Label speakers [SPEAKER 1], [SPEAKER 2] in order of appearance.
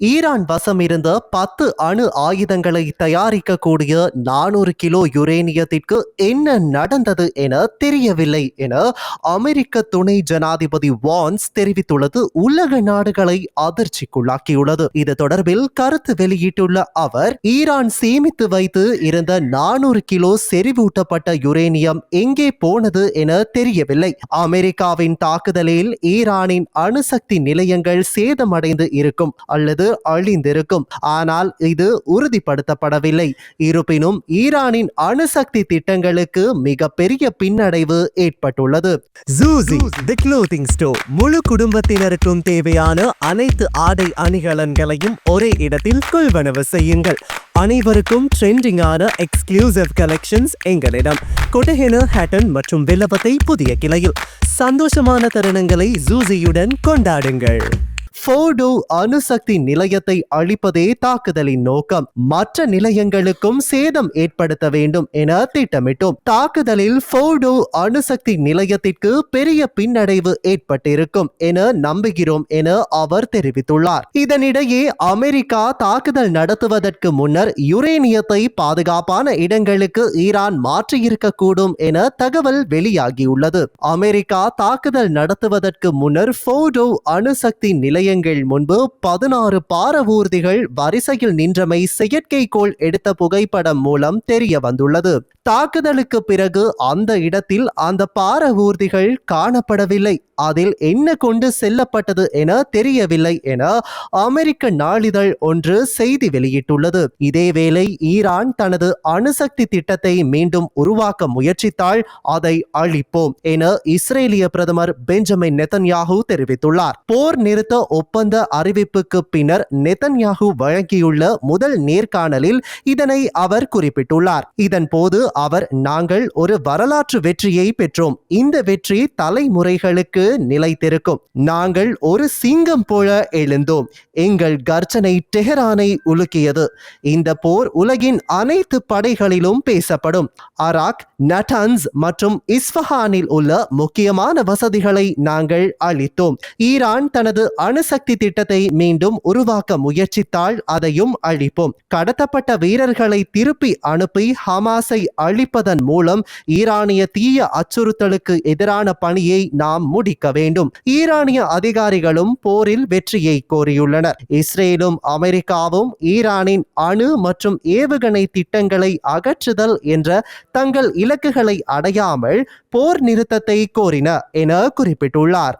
[SPEAKER 1] Iran வசம் இருந்த பத்து அணு ஆயுதங்களை தயாரிக்கக்கூடிய நானூறு கிலோ யுரேனியத்திற்கு என்ன நடந்தது என தெரியவில்லை என அமெரிக்க துணை ஜனாதிபதி வான்ஸ் தெரிவித்துள்ளது. உலக நாடுகளை அதிர்ச்சிக்குள்ளாக்கியுள்ளது. இது தொடர்பில் கருத்து வெளியிட்டுள்ள அவர் ஈரான் சேமித்து வைத்து இருந்த நானூறு கிலோ செறிவூட்டப்பட்ட யுரேனியம் எங்கே போனது என தெரியவில்லை. அமெரிக்காவின் தாக்குதலில் ஈரானின் அணுசக்தி நிலையங்கள் சேதமடைந்து இருக்கும். அல்லது அழிந்திருக்கும். ஆனால் இது உறுதிப்படுத்தப்படவில்லை. இருப்பினும் ஈரானின் அணுசக்தி திட்டங்களுக்கு மிகப்பெரிய பின்னடைவு ஏற்பட்டுள்ளது.
[SPEAKER 2] ஜூசி தி க்ளோதிங் ஸ்டோர் முழு குடும்பத்தினருக்கும் தேவையான அனைத்து ஆடை அணிகலன்களையும் ஒரே இடத்தில் கொள்வனவு செய்யுங்கள். அனைவருக்கும் ட்ரெண்டிங்கான எக்ஸ்க்ளூசிவ் கலெக்ஷன்ஸ் எங்களிடம். கொடஹென ஹேட்டன் மற்றும் வில்லபத்தை புதிய கிளையில். சந்தோஷமான தருணங்களை ஜூசியுடன் கொண்டாடுங்கள்.
[SPEAKER 1] ஃபோர்டோ அணுசக்தி நிலையத்தை அழிப்பதே தாக்குதலின் நோக்கம். மற்ற நிலையங்களுக்கும் சேதம் ஏற்படுத்த வேண்டும் என திட்டமிட்டோம். தாக்குதலில் ஃபோர்டோ அணுசக்தி நிலையத்திற்கு பெரிய பின்னடைவு ஏற்பட்டிருக்கும் என நம்புகிறோம் என அவர் தெரிவித்துள்ளார். இதனிடையே அமெரிக்கா தாக்குதல் நடத்துவதற்கு முன்னர் யுரேனியத்தை பாதுகாப்பான இடங்களுக்கு ஈரான் மாற்றியிருக்கக்கூடும் என தகவல் வெளியாகியுள்ளது. அமெரிக்கா தாக்குதல் நடத்துவதற்கு முன்னர் ஃபோர்டோ அணுசக்தி நிலையங்கள் முன்பு பதினாறு பாரவூர்திகள் வரிசையில் நின்றமை செயற்கைக்கோள் எடுத்த புகைப்படம் மூலம் தெரிய வந்துள்ளது. தாக்குதலுக்கு பிறகு அந்த இடத்தில் அந்த பாரவூர்திகள் காணப்படவில்லை. அதில் என்ன கொண்டு செல்லப்பட்டது என தெரியவில்லை என அமெரிக்க நாளிதழ் ஒன்று செய்தி வெளியிட்டுள்ளது. இதேவேளை ஈரான் தனது அணுசக்தி திட்டத்தை மீண்டும் உருவாக்க முயற்சித்தால் அதை அழிப்போம் என இஸ்ரேலிய பிரதமர் பெஞ்சமின் நெத்தன்யாகு தெரிவித்துள்ளார். போர் நிறுத்த ஒப்பந்த அறிவிப்புக்கு பின்னர் நெத்தன்யாகு வழங்கியுள்ள முதல் நேர்காணலில் இதனை அவர் குறிப்பிட்டுள்ளார். இதன் போது அவர் நாங்கள் ஒரு வரலாற்று வெற்றியை பெற்றோம். இந்த வெற்றி தலைமுறைகளுக்கு நிலைத்திருக்கும். நாங்கள் ஒரு சிங்கம் போல எழுந்தோம். எங்கள் கர்ஜனை டெஹரானை உலுக்கியது. இந்த போர் உலகின் அனைத்து படைகளிலும் பேசப்படும். அராக் நட்டன்ஸ் மற்றும் இஸ்ஃபஹானில் உள்ள முக்கியமான வசதிகளை நாங்கள் அளித்தோம். ஈரான் தனது அணுசக்தி திட்டத்தை மீண்டும் உருவாக்க முயற்சித்தால் அதையும் அழிப்போம். கடத்தப்பட்ட வீரர்களை திருப்பி அனுப்பி ஹமாஸை அழிப்பதன் மூலம் ஈரானிய தீய அச்சுறுத்தலுக்கு எதிரான பணியை நாம் முடிக்க வேண்டும். ஈரானிய அதிகாரிகளும் போரில் வெற்றியை கோரியுள்ளனர். இஸ்ரேலும் அமெரிக்காவும் ஈரானின் அணு மற்றும் ஏவுகணை திட்டங்களை அகற்றுதல் என்ற தங்கள் இலக்குகளை அடையாமல் போர் நிறுத்தத்தை கோரின என குறிப்பிட்டுள்ளார்.